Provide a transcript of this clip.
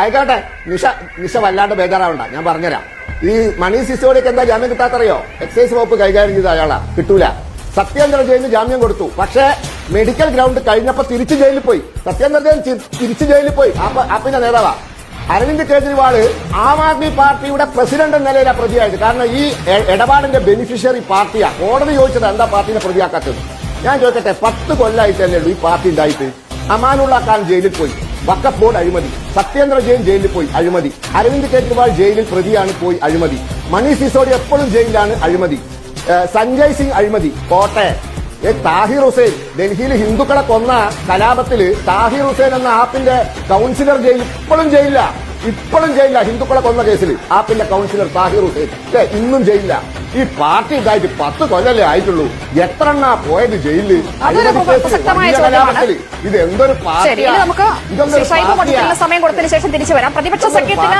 ആയിക്കോട്ടെ നിഷ നിഷ വല്ലാണ്ട് ബേജാറാവണ്ട ഞാൻ പറഞ്ഞുതരാം. ഈ മണി സിസോഡിക്ക് എന്താ ജാമ്യം കിട്ടാത്തറിയോ? എക്സൈസ് വകുപ്പ് കൈകാര്യം ചെയ്ത അയാളാ കിട്ടൂല. സത്യേന്ദ്ര ജയിലിന് ജാമ്യം കൊടുത്തു. പക്ഷേ മെഡിക്കൽ ഗ്രൗണ്ട് കഴിഞ്ഞപ്പോ തിരിച്ചു ജയിലിൽ പോയി. സത്യേന്ദ്ര ജയിൻ തിരിച്ചു ജയിലിൽ പോയി. അപ്പിന്റെ നേതാവാ. അരവിന്ദ് കെജ്രിവാൾ ആം ആദ്മി പാർട്ടിയുടെ പ്രസിഡന്റ് എന്ന നിലയിലാണ് പ്രതിയായത്. കാരണം ഈ ഇടപാടിന്റെ ബെനിഫിഷ്യറി പാർട്ടിയാ. കോടതി ചോദിച്ചത് എന്താ പാർട്ടിനെ പ്രതിയാക്കാത്തത്? ഞാൻ ചോദിക്കട്ടെ പത്ത് കൊല്ലായിട്ട് ഉള്ളൂ ഈ പാർട്ടി ഉണ്ടായിട്ട്. അമാനുള്ള ഖാൻ ജയിലിൽ പോയി. വക്കഫ് ബോർഡ് അഴിമതി. സത്യേന്ദ്ര ജെയിൻ ജയിലിൽ പോയി അഴിമതി. അരവിന്ദ് കെജ്രിവാൾ ജയിലിൽ പ്രതിയാണ് പോയി അഴിമതി. മണി സിസോഡി എപ്പോഴും ജയിലിലാണ് അഴിമതി. സഞ്ജയ് സിംഗ് അഴിമതി. കോട്ടയം ഏ താഹിർ ഹുസൈൻ ഡൽഹിയിൽ ഹിന്ദുക്കളെ കൊന്ന കലാപത്തിൽ താഹിർ ഹുസൈൻ എന്ന ആപ്പിന്റെ കൗൺസിലർ ജയിൽ ഇപ്പോഴും ജയിലില്ല. ഇപ്പോഴും ജയിലില്ല ഹിന്ദുക്കളെ കൊന്ന കേസിൽ ആപ്പിന്റെ കൗൺസിലർ താഹിർ ഹുസൈൻ. ഇന്നും ജയിലില്ല. ഈ പാർട്ടി ഇതായിട്ട് പത്ത് കൊല്ലല്ലേ ആയിട്ടുള്ളൂ. എത്ര എണ്ണ പോയത് ജയിലിൽ. ഇത് എന്തൊരു പാർട്ടിയാണ് സമയം കൊടുത്തതിന് ശേഷം തിരിച്ചു വരാം. പ്രതിപക്ഷ സഖ്യത്തിന്